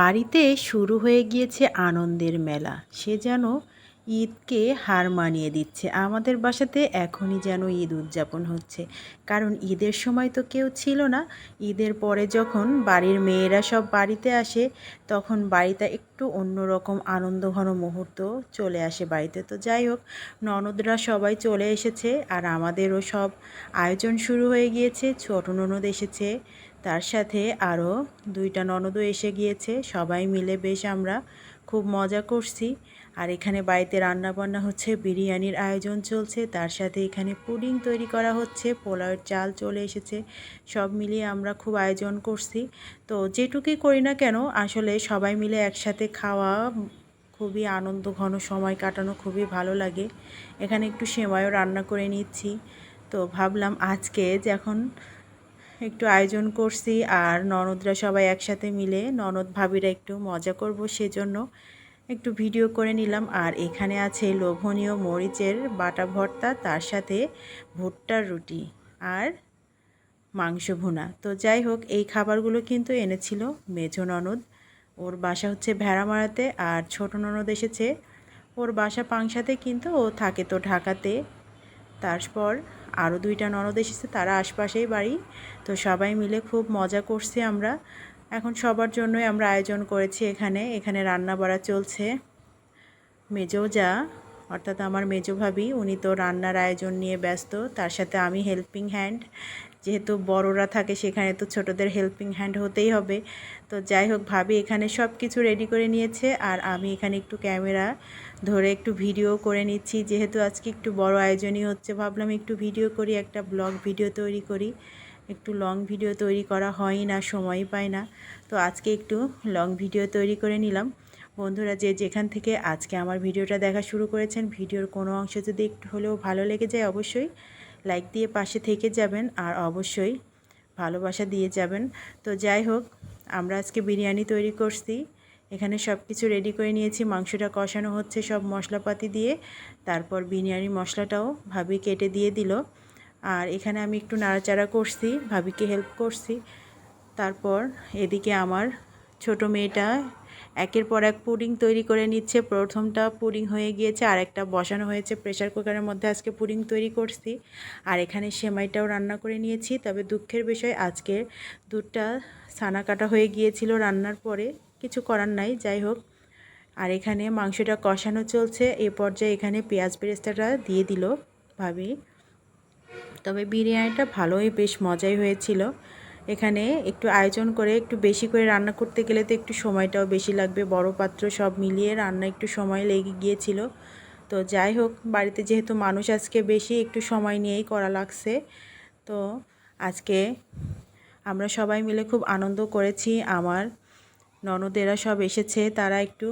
বাড়িতে শুরু হয়ে গিয়েছে আনন্দের মেলা। সে যেন ঈদকে হার মানিয়ে দিচ্ছে। আমাদের বাসাতে এখনই যেন ঈদ উদযাপন হচ্ছে। কারণ ঈদের সময় তো কেউ ছিল না। ঈদের পরে যখন বাড়ির মেয়েরা সব বাড়িতে আসে, তখন বাড়িতে একটু অন্যরকম আনন্দ ঘন মুহূর্ত চলে আসে বাড়িতে। তো যাই হোক, ননদরা সবাই চলে এসেছে আর আমাদেরও সব আয়োজন শুরু হয়ে গিয়েছে। ছোট ননদ এসেছে তার সাথে আরও দুইটা ননদও এসে গিয়েছে। সবাই মিলে বেশ আমরা খুব মজা করছি। আর এখানে বাড়িতে রান্না বান্না হচ্ছে, বিরিয়ানির আয়োজন চলছে। তার সাথে এখানে পুডিং তৈরি করা হচ্ছে, পোলাওয়ের চাল চলে এসেছে। সব মিলিয়ে আমরা খুব আয়োজন করছি। তো যেটুকুই করি না কেন, আসলে সবাই মিলে একসাথে খাওয়া খুবই আনন্দ, ঘন সময় কাটানো খুবই ভালো লাগে। এখানে একটু সেমাইও রান্না করে নিচ্ছি। তো ভাবলাম আজকে যখন একটু আয়োজন করছি আর ননদরা সবাই একসাথে মিলে, ননদ ভাবিরা একটু মজা করব সেজন্য একটু ভিডিও করে নিলাম। আর এখানে আছে লোভনীয় মরিচের বাটা ভর্তা, তার সাথে ভুট্টার রুটি আর মাংস ভুনা। তো যাই হোক, এই খাবারগুলো কিন্তু এনেছিল মেঝো ননদ। ওর বাসা হচ্ছে ভেড়ামারাতে আর ছোট ননদ এসেছে। ওর বাসা পাংশাতে কিন্তু ও থাকে তো ঢাকাতে। তারপর আরও দুইটা ননদ এসেছে, তারা আশপাশেই বাড়ি। তো সবাই মিলে খুব মজা করছি আমরা। এখন সবার জন্যই আমরা আয়োজন করেছি এখানে। এখানে রান্না বাড়া চলছে। মেজো যা, অর্থাৎ আমার মেজো ভাবি, উনি তো রান্নার আয়োজন নিয়ে ব্যস্ত, তার সাথে আমি হেল্পিং হ্যান্ড যেহেতু বড়রা থাকে সেখানে তো ছোটদের হেল্পিং হ্যান্ড হতেই হবে। তো যাই হোক, ভাবি এখানে সব কিছু রেডি করে নিয়েছে আর আমি এখানে একটু ক্যামেরা ধরে একটু ভিডিও করে নিচ্ছি। যেহেতু আজকে একটু বড় আয়োজনই হচ্ছে, ভাবলাম একটু ভিডিও করি, একটা ব্লগ ভিডিও তৈরি করি। একটু লং ভিডিও তৈরি করা হয় না সময় পায় না। তো আজকে একটু লং ভিডিও তৈরি করে নিলাম। বন্ধুরা, যে যেখান থেকে আজকে আমার ভিডিওটা দেখা শুরু করেছেন ভিডিওর কোনো অংশ যদি একটু হলেও ভালো লেগে যায় অবশ্যই। লাইক দিয়ে পাশে থেকে যাবেন আর অবশ্যই ভালোবাসা দিয়ে যাবেন। তো যাই হোক, আমরা আজকে বিরিয়ানি তৈরি করছি। এখানে সব কিছু রেডি করে নিয়েছি। মাংসটা কষানো হচ্ছে সব মশলাপাতি দিয়ে। তারপর বিরিয়ানি মশলাটাও ভাবি কেটে দিয়ে দিল। আর এখানে আমি একটু নাড়াচাড়া করছি, ভাবিকে হেল্প করছি। তারপর এদিকে আমার ছোট মেয়েটা একের পর এক পুডিং তৈরি করে নিচ্ছে। প্রথমটা পুডিং হয়ে গিয়েছে আর একটা বসানো হয়েছে প্রেশার কুকারের মধ্যে। আজকে পুডিং তৈরি করছি আর এখানে সেমাইটাও রান্না করে নিয়েছি। তবে দুঃখের বিষয়, আজকে দুধটা ছানা কাটা হয়ে গিয়েছিল রান্নার পরে। কিছু করার নাই, যাই হোক। আর এখানে মাংসটা কষানো চলছে। এ পর্যায়ে এখানে পেঁয়াজ বেরেস্তাটা দিয়ে দিল ভাবি। তবে বিরিয়ানিটা ভালোই, বেশ মজাই হয়েছিল। এখানে একটু আয়োজন করে একটু বেশি করে রান্না করতে গেলে তো একটু সময়টাও বেশি লাগবে। বড় পাত্র সব মিলিয়ে রান্না একটু সময় লেগে গিয়েছিল। তো যাই হোক, বাড়িতে যেহেতু মানুষ আজকে বেশি, একটু সময় নিয়েই করা লাগছে। তো আজকে আমরা সবাই মিলে খুব আনন্দ করেছি। আমার ননদেরা সব এসেছে, তারা একটু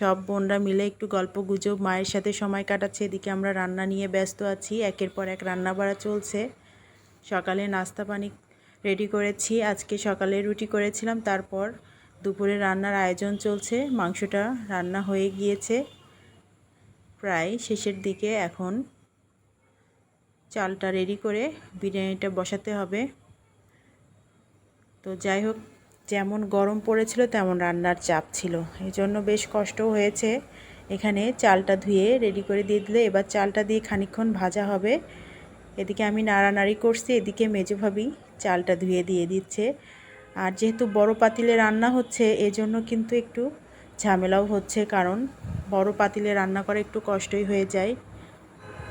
সব বোনরা মিলে একটু গল্প গুজব, মায়ের সাথে সময় কাটাচ্ছে। এদিকে আমরা রান্না নিয়ে ব্যস্ত আছি। একের পর এক রান্না বাড়া চলছে। সকালে নাস্তা পানি রেডি করেছি। আজকে সকালে রুটি করেছিলাম, তারপর দুপুরে রান্নার আয়োজন চলছে, মাংসটা রান্না হয়ে গিয়েছে। প্রায় শেষের দিকে এখন চালটা রেডি করে বিরিয়ানিটা বসাতে হবে। তো যাই হোক, যেমন গরম পড়েছিল, তেমন রান্নার চাপ ছিল। এই জন্য বেশ কষ্টও হয়েছে। এখানে চালটা ধুয়ে রেডি করে দিয়ে দিলে এবার চালটা দিয়ে খানিক্ষণ ভাজা হবে। এদিকে আমি নাড়ানাড়ি করছি, এদিকে মেজো ভাবি চালটা ধুয়ে দিয়ে দিচ্ছে। আর যেহেতু বড় পাতিলে রান্না হচ্ছে, এজন্য কিন্তু একটু ঝামেলাও হচ্ছে, কারণ বড় পাতিলে রান্না করা একটু কষ্টই হয়ে যায়।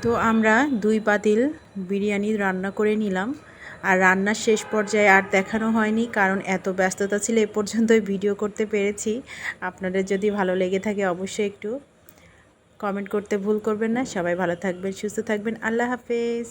তো আমরা দুই পাতিল বিরিয়ানি রান্না করে নিলাম। আর রান্নার শেষ পর্যায়ে আর দেখানো হয়নি, কারণ এত ব্যস্ততা ছিল, এ পর্যন্তই ভিডিও করতে পেরেছি। আপনাদের যদি ভালো লেগে থাকে, অবশ্যই একটু কমেন্ট করতে ভুল করবেন না। সবাই ভালো থাকবেন, সুস্থ থাকবেন। আল্লাহ হাফেজ।